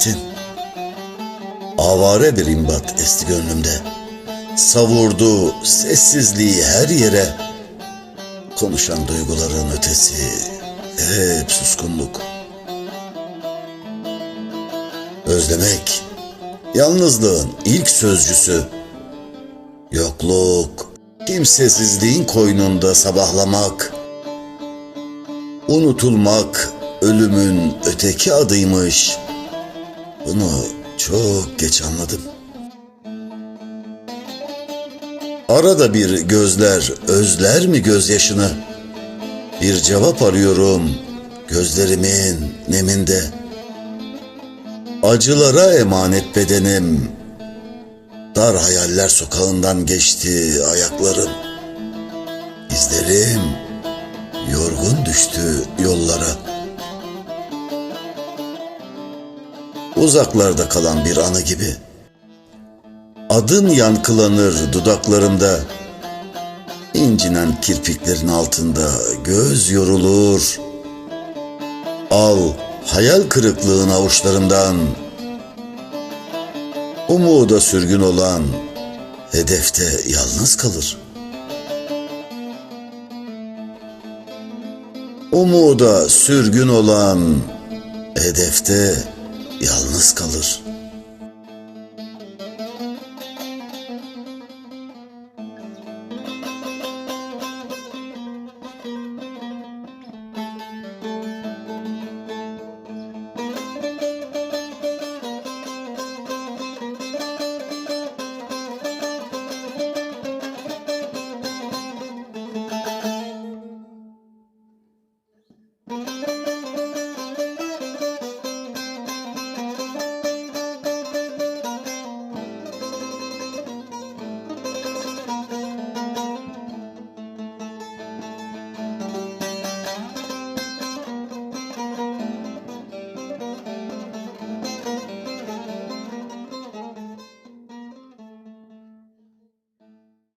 gittin. Avare bir imbat esti gönlümde. Savurdu sessizliği her yere. Konuşan duyguların ötesi hep suskunluk. Özlemek, yalnızlığın ilk sözcüsü. Yokluk, kimsesizliğin koynunda sabahlamak. Unutulmak, ölümün öteki adıymış. Bunu çok geç anladım. Arada bir gözler özler mi gözyaşını? Bir cevap arıyorum gözlerimin neminde. Acılara emanet bedenim. Dar hayaller sokağından geçti ayaklarım. İzlerim yorgun düştü yollara. Uzaklarda kalan bir anı gibi. Adın yankılanır dudaklarımda. İncinen kirpiklerin altında göz yorulur. Al hayal kırıklığın avuçlarımdan. Umuda sürgün olan hedefte yalnız kalır. Umuda sürgün olan hedefte yalnız kalır.